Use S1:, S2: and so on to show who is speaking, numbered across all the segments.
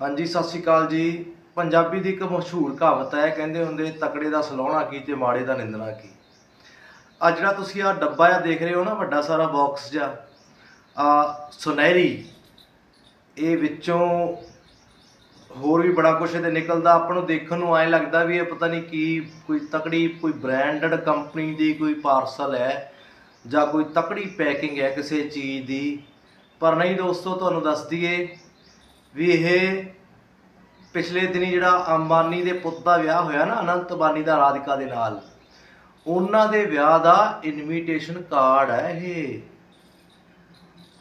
S1: ਹਾਂਜੀ, ਸਤਿ ਸ਼੍ਰੀ ਅਕਾਲ ਜੀ। ਪੰਜਾਬੀ ਦੀ ਇੱਕ ਮਸ਼ਹੂਰ ਕਹਾਵਤ ਹੈ, ਕਹਿੰਦੇ ਹੁੰਦੇ, ਤਕੜੇ ਦਾ ਸਲਾਉਣਾ ਕੀ ਤੇ ਮਾੜੇ ਦਾ ਨਿੰਦਣਾ ਕੀ। ਆ ਜਿਹੜਾ ਤੁਸੀਂ ਆ ਡੱਬਾ ਆ ਦੇਖ ਰਹੇ ਹੋ ਨਾ, ਵੱਡਾ ਸਾਰਾ ਬਾਕਸ ਜਿਹਾ ਆ ਸੁਨਹਿਰੀ, ਇਹ ਵਿੱਚੋਂ ਹੋਰ ਵੀ ਬੜਾ ਕੁਝ ਇਹਦੇ ਨਿਕਲਦਾ। ਆਪਾਂ ਨੂੰ ਦੇਖਣ ਨੂੰ ਐਂ ਲੱਗਦਾ ਵੀ ਇਹ ਪਤਾ ਨਹੀਂ ਕੀ, ਕੋਈ ਤਕੜੀ, ਕੋਈ ਬ੍ਰਾਂਡਡ ਕੰਪਨੀ ਦੀ ਕੋਈ ਪਾਰਸਲ ਹੈ, ਜਾਂ ਕੋਈ ਤਕੜੀ ਪੈਕਿੰਗ ਹੈ ਕਿਸੇ ਚੀਜ਼ ਦੀ। ਪਰ ਨਹੀਂ ਦੋਸਤੋ, ਤੁਹਾਨੂੰ ਦੱਸ ਦਈਏ ਵੀ ਇਹ ਪਿਛਲੇ ਦਿਨੀ ਜਿਹੜਾ ਅੰਬਾਨੀ ਦੇ ਪੁੱਤ ਦਾ ਵਿਆਹ ਹੋਇਆ ਨਾ, ਅਨੰਤ ਅੰਬਾਨੀ ਦਾ ਰਾਧਿਕਾ ਦੇ ਨਾਲ, ਉਹਨਾਂ ਦੇ ਵਿਆਹ ਦਾ ਇਨਵੀਟੇਸ਼ਨ ਕਾਰਡ ਹੈ ਇਹ।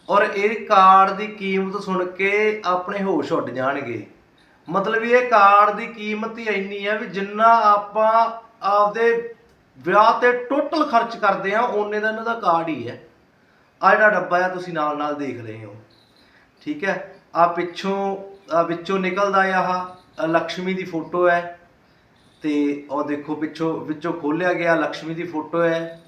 S1: ਔਰ ਇਹ ਕਾਰਡ ਦੀ ਕੀਮਤ ਸੁਣ ਕੇ ਆਪਣੇ ਹੋਸ਼ ਉੱਡ ਜਾਣਗੇ। ਮਤਲਬ ਇਹ ਕਾਰਡ ਦੀ ਕੀਮਤ ਹੀ ਇੰਨੀ ਹੈ ਵੀ ਜਿੰਨਾ ਆਪਾਂ ਆਪਦੇ ਵਿਆਹ ਤੇ ਟੋਟਲ ਖਰਚ ਕਰਦੇ ਆ ਓਨੇ ਦਾ ਇਹਨਾਂ ਦਾ ਕਾਰਡ ਹੀ ਹੈ। ਆ ਜਿਹੜਾ ਡੱਬਾ ਆ, ਤੁਸੀਂ ਨਾਲ ਨਾਲ ਦੇਖ ਰਹੇ ਹੋ। ਠੀਕ ਹੈ? ਆ ਪਿੱਛੋਂ ਵਿੱਚੋਂ ਨਿਕਲਦਾ ਆ ਆਹ ਲక్ష్ਮੀ ਦੀ ਫੋਟੋ ਹੈ। ਤੇ ਉਹ ਦੇਖੋ ਪਿੱਛੋਂ, ਵਿੱਚੋਂ ਖੋਲਿਆ ਗਿਆ ਲక్ష్ਮੀ ਦੀ ਫੋਟੋ ਹੈ।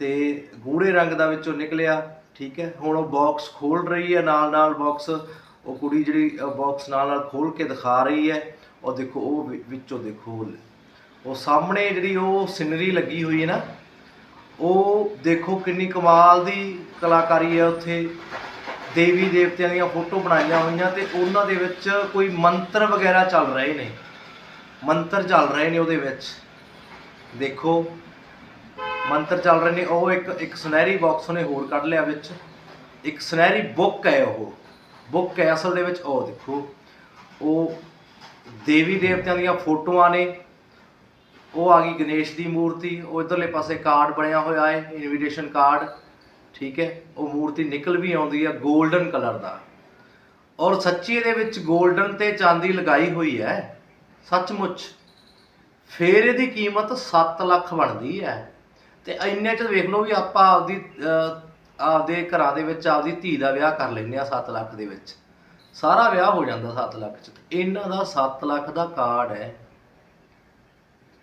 S1: ਤੇ ਗੂੜੇ ਰੰਗ ਦਾ ਵਿੱਚੋਂ ਨਿਕਲਿਆ, ਠੀਕ ਹੈ। ਹੁਣ ਉਹ ਬਾਕਸ ਖੋਲ ਰਹੀ ਹੈ ਨਾਲ ਨਾਲ ਬਾਕਸ ਉਹ ਕੁੜੀ ਜਿਹੜੀ ਬਾਕਸ ਨਾਲ ਨਾਲ ਖੋਲ ਕੇ ਦਿਖਾ ਰਹੀ ਹੈ। ਉਹ ਦੇਖੋ, ਉਹ ਵਿੱਚੋਂ ਦੇਖੋ ਉਹ ਸਾਹਮਣੇ ਜਿਹੜੀ ਉਹ ਸਿਨਰੀ ਲੱਗੀ ਹੋਈ ਹੈ ਨਾ, ਉਹ ਦੇਖੋ ਕਿੰਨੀ ਕਮਾਲ ਦੀ ਕਲਾਕਾਰੀ ਹੈ ਉੱਥੇ। ਦੇਵੀ ਦੇਵਤਿਆਂ ਦੀਆਂ ਫੋਟੋ ਬਣਾਈਆਂ ਹੋਈਆਂ ਤੇ ਉਹਨਾਂ ਦੇ ਵਿੱਚ ਕੋਈ ਮੰਤਰ ਵਗੈਰਾ ਚੱਲ ਰਹੇ ਨੇ। ਮੰਤਰ ਚੱਲ ਰਹੇ ਨੇ ਉਹਦੇ ਵਿੱਚ। ਦੇਖੋ, ਮੰਤਰ ਚੱਲ ਰਹੇ ਨੇ। ਉਹ ਇੱਕ ਇੱਕ ਸੁਨਹਿਰੀ ਬਾਕਸ ਉਹਨੇ ਹੋਰ ਕੱਢ ਲਿਆ ਵਿੱਚ। ਇੱਕ ਸੁਨਹਿਰੀ ਬੁੱਕ ਹੈ ਉਹ। ਬੁੱਕ ਹੈ ਅਸਲ ਦੇ ਵਿੱਚ ਉਹ ਦੇਖੋ। ਉਹ ਦੇਵੀ ਦੇਵਤਿਆਂ ਦੀਆਂ ਫੋਟੋਆਂ ਨੇ। ਉਹ ਆ ਗਈ ਗਣੇਸ਼ ਦੀ ਮੂਰਤੀ। ਉਹ ਇਧਰਲੇ ਪਾਸੇ ਕਾਰਡ ਬਣਿਆ ਹੋਇਆ ਹੈ। Invitation card. ਠੀਕ ਹੈ ਉਹ ਮੂਰਤੀ ਨਿਕਲ ਵੀ ਆਉਂਦੀ ਹੈ 골ਡਨ ਕਲਰ ਦਾ। ਔਰ ਸੱਚੀ ਇਹਦੇ ਵਿੱਚ 골ਡਨ ਤੇ ਚਾਂਦੀ ਲਗਾਈ ਹੋਈ ਹੈ ਸੱਚਮੁੱਚ। ਫੇਰ ਇਹਦੀ ਕੀਮਤ 7 ਲੱਖ ਬਣਦੀ ਹੈ। ਤੇ ਇੰਨੇ ਚ ਵੇਖ ਲਓ ਵੀ ਆਪਾਂ ਆਪਦੀ ਅਹ, ਆਪਦੇ ਘਰਾਂ ਦੇ ਵਿੱਚ ਆਪਦੀ ਧੀ ਦਾ ਵਿਆਹ ਕਰ ਲੈਂਦੇ ਆ 7 ਲੱਖ ਦੇ ਵਿੱਚ। ਸਾਰਾ ਵਿਆਹ ਹੋ ਜਾਂਦਾ 7 ਲੱਖ ਚ। ਇਹਨਾਂ ਦਾ 7 ਲੱਖ ਦਾ ਕਾਰਡ ਹੈ।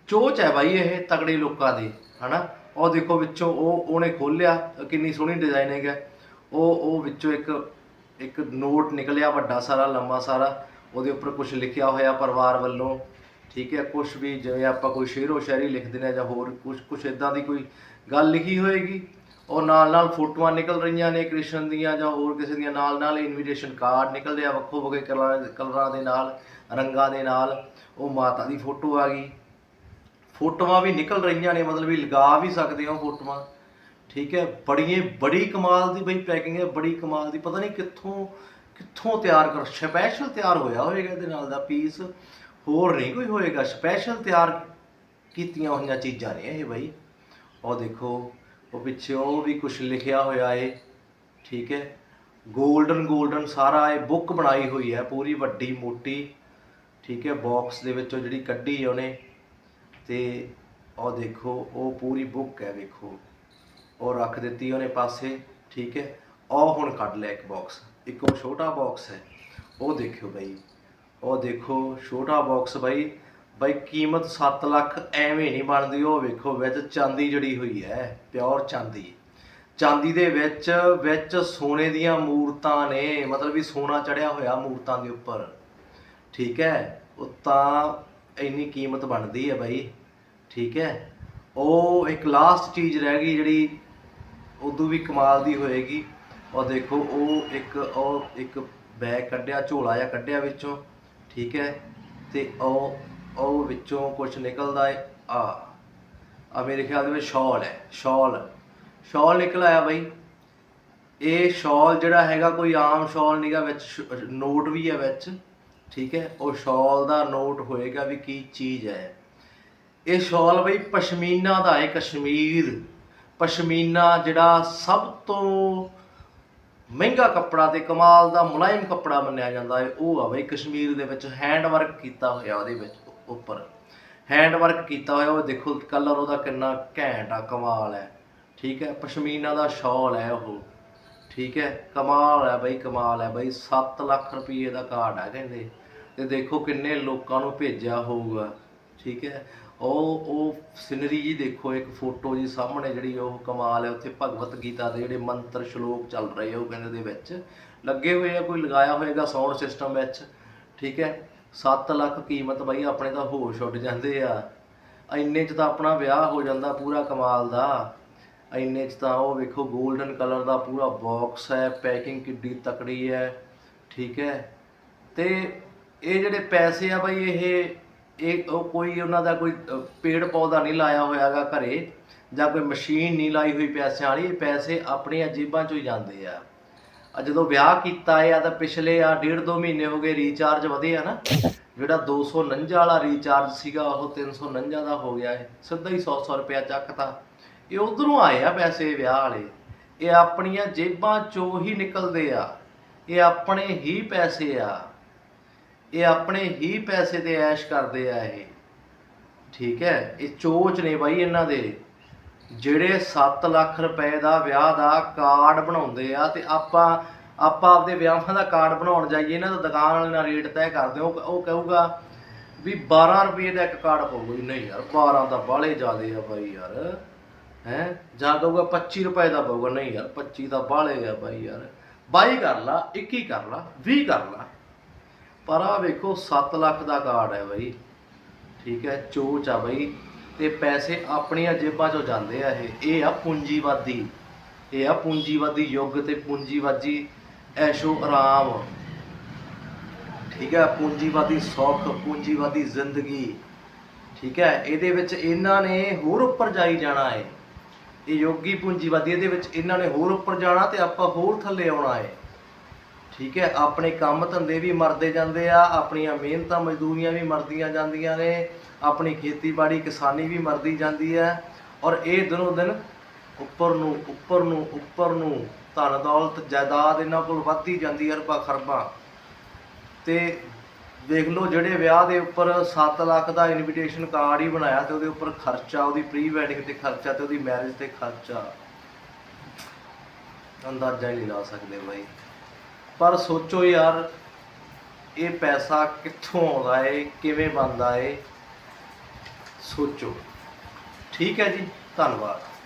S1: ਚੋਚ ਹੈ ਬਾਈ ਇਹ ਤਗੜੇ ਲੋਕਾਂ ਦੇ ਹਨਾ? ਉਹ ਦੇਖੋ ਵਿੱਚੋਂ ਉਹ ਉਹਨੇ ਖੋਲਿਆ ਕਿੰਨੀ ਸੋਹਣੀ ਡਿਜ਼ਾਈਨਿੰਗ ਹੈ ਉਹ ਉਹ ਵਿੱਚੋਂ ਇੱਕ ਇੱਕ ਨੋਟ ਨਿਕਲਿਆ ਵੱਡਾ ਸਾਰਾ, ਲੰਮਾ ਸਾਰਾ। ਉਹਦੇ ਉੱਪਰ ਕੁਝ ਲਿਖਿਆ ਹੋਇਆ ਪਰਿਵਾਰ ਵੱਲੋਂ, ਠੀਕ ਹੈ ਕੁਝ ਵੀ ਜਿਵੇਂ ਆਪਾਂ ਕੋਈ ਸ਼ੇਰੋ ਸ਼ਾਇਰੀ ਲਿਖਦੇ ਨੇ ਜਾਂ ਹੋਰ ਕੁਝ ਕੁਝ ਇਦਾਂ ਦੀ ਕੋਈ ਗੱਲ ਲਿਖੀ ਹੋਏਗੀ। ਔਰ ਨਾਲ ਨਾਲ ਫੋਟੋਆਂ ਨਿਕਲ ਰਹੀਆਂ ਨੇ ਕ੍ਰਿਸ਼ਨ ਦੀਆਂ ਜਾਂ ਹੋਰ ਕਿਸੇ ਦੀਆਂ, ਨਾਲ ਨਾਲ ਇਨਵੀਟੇਸ਼ਨ ਕਾਰਡ ਨਿਕਲ ਰਿਹਾ ਵੱਖੋ ਵੱਖਰੇ ਕਲਰਾਂ ਕਲਰਾਂ ਦੇ ਨਾਲ, ਰੰਗਾਂ ਦੇ ਨਾਲ। ਉਹ ਮਾਤਾ ਦੀ ਫੋਟੋ ਆ ਗਈ। ਫੋਟੋਆਂ ਵੀ ਨਿਕਲ ਰਹੀਆਂ ਨੇ, ਮਤਲਬ ਵੀ ਲਗਾ ਵੀ ਸਕਦੇ ਹੋ ਫੋਟੋਆਂ। ਠੀਕ ਹੈ, ਬੜੀਏ, ਬੜੀ ਕਮਾਲ ਦੀ ਬਈ ਪੈਕਿੰਗ ਹੈ, ਬੜੀ ਕਮਾਲ ਦੀ। ਪਤਾ ਨਹੀਂ ਕਿੱਥੋਂ ਕਿੱਥੋਂ ਤਿਆਰ ਕਰ ਸਪੈਸ਼ਲ ਤਿਆਰ ਹੋਇਆ ਹੋਏਗਾ ਇਹਦੇ ਨਾਲ ਦਾ ਪੀਸ ਹੋਰ ਨਹੀਂ ਕੋਈ ਹੋਏਗਾ ਸਪੈਸ਼ਲ ਤਿਆਰ ਕੀਤੀਆਂ ਹੋਈਆਂ ਚੀਜ਼ਾਂ ਨੇ ਇਹ ਬਈ। ਉਹ ਦੇਖੋ, ਉਹ ਪਿੱਛੇ ਉਹ ਵੀ ਕੁਝ ਲਿਖਿਆ ਹੋਇਆ ਏ। ਠੀਕ ਹੈ 골ਡਨ 골ਡਨ ਸਾਰਾ ਇਹ ਬੁੱਕ ਬਣਾਈ ਹੋਈ ਹੈ, ਪੂਰੀ ਵੱਡੀ, ਮੋਟੀ। ਠੀਕ ਹੈ ਬਾਕਸ ਦੇ ਵਿੱਚੋਂ ਜਿਹੜੀ ਕੱਢੀ ਉਹਨੇ। ਤੇ ਉਹ ਦੇਖੋ, ਉਹ ਪੂਰੀ ਬੁੱਕ ਹੈ, ਵੇਖੋ। ਉਹ ਰੱਖ ਦਿੱਤੀ ਉਹਨੇ ਪਾਸੇ, ਠੀਕ ਹੈ? ਉਹ ਹੁਣ ਕੱਢ ਲਿਆ ਇੱਕ ਬਾਕਸ ਇੱਕ ਉਹ ਛੋਟਾ ਬਾਕਸ ਹੈ। ਉਹ ਦੇਖਿਓ ਬਾਈ। ਉਹ ਦੇਖੋ, ਛੋਟਾ ਬਾਕਸ ਬਾਈ। ਬਾਈ, ਕੀਮਤ 7 ਲੱਖ ਐਵੇਂ ਨਹੀਂ ਬਣਦੀ। ਉਹ ਵੇਖੋ, ਵਿੱਚ ਚਾਂਦੀ ਜੜੀ ਹੋਈ ਹੈ ਪਿਓਰ ਚਾਂਦੀ। ਚਾਂਦੀ ਦੇ ਵਿੱਚ ਵਿੱਚ ਸੋਨੇ ਦੀਆਂ ਮੂਰਤਾਂ ਨੇ। ਮਤਲਬ ਵੀ ਸੋਨਾ ਚੜਿਆ ਹੋਇਆ ਮੂਰਤਾਂ ਦੇ ਉੱਪਰ। ਠੀਕ ਹੈ? ਉਹ ਤਾਂ ਇੰਨੀ ਕੀਮਤ ਬਣਦੀ ਹੈ ਬਾਈ। ਠੀਕ ਹੈ? ਉਹ ਇੱਕ ਲਾਸਟ ਚੀਜ਼ ਰਹਿ ਗਈ ਜਿਹੜੀ ਉਦੋਂ ਵੀ ਕਮਾਲ ਦੀ ਹੋਏਗੀ। ਉਹ ਦੇਖੋ, ਉਹ ਇੱਕ ਉਹ ਇੱਕ ਬੈਗ ਕੱਢਿਆ, ਝੋਲਾ ਜਿਹਾ ਕੱਢਿਆ ਵਿੱਚੋਂ, ਠੀਕ ਹੈ? ਤੇ ਉਹ ਉਹ ਵਿੱਚੋਂ ਕੁਝ ਨਿਕਲਦਾ ਹੈ ਆ ਆ ਮੇਰੇ ਖਿਆਲ ਦੇ ਵਿੱਚ ਸ਼ਾਲ ਹੈ, ਸ਼ਾਲ। ਸ਼ਾਲ ਨਿਕਲ ਆਇਆ ਬਾਈ। ਇਹ ਸ਼ਾਲ ਜਿਹੜਾ ਹੈਗਾ, ਕੋਈ ਆਮ ਸ਼ਾਲ ਨਹੀਂਗਾ ਵਿੱਚ ਸ਼- ਨੋਟ ਵੀ ਹੈ ਵਿੱਚ, ਠੀਕ ਹੈ? ਉਹ ਸ਼ਾਲ ਦਾ ਨੋਟ ਹੋਏਗਾ ਵੀ ਕੀ ਚੀਜ਼ ਹੈ। ਇਹ ਸ਼ਾਲ ਬਈ ਪਸ਼ਮੀਨਾ ਦਾ ਹੈ ਕਸ਼ਮੀਰ। ਪਸ਼ਮੀਨਾ ਜਿਹੜਾ ਸਭ ਤੋਂ ਮਹਿੰਗਾ ਕੱਪੜਾ ਤੇ ਕਮਾਲ ਦਾ ਮੁਲਾਇਮ ਕੱਪੜਾ ਮੰਨਿਆ ਜਾਂਦਾ ਹੈ ਉਹ ਆ ਬਈ ਕਸ਼ਮੀਰ ਦੇ ਵਿੱਚ ਹੈਂਡ ਵਰਕ ਕੀਤਾ ਹੋਇਆ ਉਹਦੇ ਵਿੱਚ ਉੱਪਰ। ਹੈਂਡ ਵਰਕ ਕੀਤਾ ਹੋਇਆ, ਉਹ ਦੇਖੋ ਕਲਰ ਉਹਦਾ ਕਿੰਨਾ ਘੈਂਟ ਆ, ਕਮਾਲ ਹੈ। ਠੀਕ ਹੈ, ਪਸ਼ਮੀਨਾ ਦਾ ਸ਼ਾਲ ਹੈ ਉਹ। ਠੀਕ ਹੈ, ਕਮਾਲ ਹੈ ਬਈ, ਕਮਾਲ ਹੈ ਬਈ 7 ਲੱਖ ਰੁਪਏ ਦਾ ਕਾਰਡ ਹੈ ਕਹਿੰਦੇ। ਤੇ ਦੇਖੋ ਕਿੰਨੇ ਲੋਕਾਂ ਨੂੰ ਭੇਜਿਆ ਹੋਊਗਾ। ਠੀਕ ਹੈ ਉਹ ਉਹ ਸਿਨਰੀ ਜੀ ਦੇਖੋ, ਇੱਕ ਫੋਟੋ ਜੀ ਸਾਹਮਣੇ ਜਿਹੜੀ ਉਹ ਕਮਾਲ ਹੈ, ਉੱਥੇ ਭਗਵਤ ਗੀਤਾ ਦੇ ਜਿਹੜੇ ਮੰਤਰ ਸ਼ਲੋਕ ਚੱਲ ਰਹੇ ਆ, ਉਹ ਕਹਿੰਦੇ ਦੇ ਵਿੱਚ। ਲੱਗੇ ਹੋਏ ਆ, ਕੋਈ ਲਗਾਇਆ ਹੋਏਗਾ ਸਾਊਂਡ ਸਿਸਟਮ ਵਿੱਚ, ਠੀਕ ਹੈ? 7 ਲੱਖ ਕੀਮਤ ਬਾਈ ਆਪਣੇ ਤਾਂ ਹੋਸ਼ ਉੱਡ ਜਾਂਦੇ ਆ। ਇੰਨੇ ਚ ਤਾਂ ਆਪਣਾ ਵਿਆਹ ਹੋ ਜਾਂਦਾ ਪੂਰਾ ਕਮਾਲ ਦਾ। ਇੰਨੇ ਚ ਤਾਂ ਉਹ ਵੇਖੋ 골ਡਨ ਕਲਰ ਦਾ ਪੂਰਾ ਬਾਕਸ ਹੈ ਪੈਕਿੰਗ ਕਿੱਡੀ ਤਕੜੀ ਹੈ, ਠੀਕ ਹੈ? ਤੇ ਇਹ ਜਿਹੜੇ ਪੈਸੇ ਆ ਬਾਈ, ਇਹ ਇਹ ਉਹ ਕੋਈ ਉਹਨਾਂ ਦਾ ਕੋਈ ਪੇੜ ਪੌਦਾ ਨਹੀਂ ਲਾਇਆ ਹੋਇਆਗਾ ਘਰੇ ਜਾਂ ਕੋਈ ਮਸ਼ੀਨ ਨਹੀਂ ਲਾਈ ਹੋਈ ਪੈਸਿਆਂ ਵਾਲੀ ਇਹ ਪੈਸੇ ਆਪਣੀਆਂ ਜੇਬਾਂ ਚੋਂ ਹੀ ਜਾਂਦੇ ਆ। ਜਦੋਂ ਵਿਆਹ ਕੀਤਾ ਆ ਤਾਂ ਪਿਛਲੇ, ਆ ਡੇਢ ਦੋ ਮਹੀਨੇ ਹੋ ਗਏ ਰੀਚਾਰਜ ਵਧੇ ਆ ਨਾ। ਜਿਹੜਾ 249 ਵਾਲਾ ਰੀਚਾਰਜ ਸੀਗਾ, ਉਹ 349 ਦਾ ਹੋ ਗਿਆ ਹੈ ਸਿੱਧਾ ਹੀ 100 100 ਰੁਪਇਆ ਚੱਕਤਾ। ਇਹ ਉਧਰੋਂ ਆਏ ਆ ਪੈਸੇ ਵਿਆਹ ਵਾਲੇ। ਇਹ ਆਪਣੀਆਂ ਜੇਬਾਂ ਚੋਂ ਹੀ ਨਿਕਲਦੇ ਆ। ਇਹ ਆਪਣੇ ਹੀ ਪੈਸੇ ਆ। ਇਹ ਆਪਣੇ ਹੀ ਪੈਸੇ ਤੇ ਐਸ਼ ਕਰਦੇ ਆ ਇਹ। ਠੀਕ ਹੈ? ਇਹ ਚੋਚ ਨੇ ਬਾਈ ਇਹਨਾਂ ਦੇ। ਜਿਹੜੇ 7 ਲੱਖ ਰੁਪਏ ਦਾ ਵਿਆਹ ਦਾ ਕਾਰਡ ਬਣਾਉਂਦੇ ਆ ਤੇ ਆਪਾਂ ਆਪਾਂ ਆਪਦੇ ਵਿਆਹਾਂ ਦਾ ਕਾਰਡ ਬਣਾਉਣ ਜਾਈਏ, ਇਹਨਾਂ ਦਾ ਦੁਕਾਨ ਵਾਲੇ ਨਾਲ ਰੇਟ ਤੈਅ ਕਰਦੇ ਉਹ ਉਹ ਕਹੂਗਾ ਵੀ 12 ਰੁਪਏ ਦਾ ਇੱਕ ਕਾਰਡ ਪਊਗਾ ਜੀ। ਨਹੀਂ ਯਾਰ 12 ਤਾਂ ਬਾਹਲੇ ਜ਼ਿਆਦੇ ਆ ਬਾਈ ਯਾਰ। ਹੈ? ਜਾਂ ਕਹੂਗਾ 25 ਰੁਪਏ ਦਾ ਪਊਗਾ। ਨਹੀਂ ਯਾਰ 25 ਤਾਂ ਬਾਹਲੇ ਆ ਬਾਈ ਯਾਰ। 22 ਕਰ ਲਾ 21 ਕਰ ਲਾ 20 ਕਰ ਲਾ। ਪਰ ਆ ਵੇਖੋ 7 ਲੱਖ ਦਾ ਕਾਰਡ ਹੈ ਬਾਈ। ਠੀਕ ਹੈ, ਚੋਚ ਆ ਬਾਈ। ਤੇ ਪੈਸੇ ਆਪਣੀਆਂ ਜੇਬਾਂ ਚੋਂ ਜਾਂਦੇ ਆ ਇਹ। ਇਹ ਆ ਪੂੰਜੀਵਾਦੀ। ਇਹ ਆ ਪੂੰਜੀਵਾਦੀ ਯੁੱਗ ਤੇ ਪੂੰਜੀਵਾਦੀ ਐਸ਼ੋ ਆਰਾਮ ਠੀਕ ਹੈ, ਪੂੰਜੀਵਾਦੀ ਸੌਖ, ਪੂੰਜੀਵਾਦੀ ਜ਼ਿੰਦਗੀ। ਠੀਕ ਹੈ, ਇਹਦੇ ਵਿੱਚ ਇਹਨਾਂ ਨੇ ਹੋਰ ਉੱਪਰ ਜਾਈ ਜਾਣਾ ਹੈ। ਇਹ ਯੋਗੀ ਪੂੰਜੀਵਾਦੀ, ਇਹਦੇ ਵਿੱਚ ਇਹਨਾਂ ਨੇ ਹੋਰ ਉੱਪਰ ਜਾਣਾ ਤੇ ਆਪਾਂ ਹੋਰ ਥੱਲੇ ਆਉਣਾ ਹੈ। ਠੀਕ ਹੈ, ਆਪਣੇ ਕੰਮ ਧੰਦੇ ਵੀ ਮਰਦੇ ਜਾਂਦੇ ਆ, ਆਪਣੀਆਂ ਮਿਹਨਤਾਂ ਮਜ਼ਦੂਰੀਆਂ ਵੀ ਮਰਦੀਆਂ ਜਾਂਦੀਆਂ ਨੇ, ਆਪਣੀ ਖੇਤੀਬਾੜੀ ਕਿਸਾਨੀ ਵੀ ਮਰਦੀ ਜਾਂਦੀ ਹੈ ਔਰ ਇਹ ਦਿਨੋਂ ਦਿਨ ਉੱਪਰ ਨੂੰ ਉੱਪਰ ਨੂੰ ਉੱਪਰ ਨੂੰ ਧਨ ਦੌਲਤ, ਜਾਇਦਾਦ ਇਹਨਾਂ ਕੋਲ ਵੱਧਦੀ ਜਾਂਦੀ ਹੈ ਅਰਬਾਂ ਖਰਬਾਂ। ਤੇ ਦੇਖ ਲਓ ਜਿਹੜੇ ਵਿਆਹ ਦੇ ਉੱਪਰ 7 ਲੱਖ ਦਾ ਇਨਵੀਟੇਸ਼ਨ ਕਾਰਡ ਹੀ ਬਣਾਇਆ ਤੇ ਉਹਦੇ ਉੱਪਰ ਖਰਚਾ, ਉਹਦੀ ਪ੍ਰੀ ਵੈਡਿੰਗ ਤੇ ਖਰਚਾ ਤੇ ਉਹਦੀ ਮੈਰਿਜ ਤੇ ਖਰਚਾ। ਅੰਦਾਜ਼ਾ ਹੀ ਨਹੀਂ ਲਾ ਸਕਦੇ ਬਾਈ। ਪਰ ਸੋਚੋ ਯਾਰ, ਇਹ ਪੈਸਾ ਕਿੱਥੋਂ ਆਉਂਦਾ ਏ, ਕਿਵੇਂ ਬਣਦਾ ਏ? ਸੋਚੋ। ਠੀਕ ਹੈ ਜੀ, ਧੰਨਵਾਦ।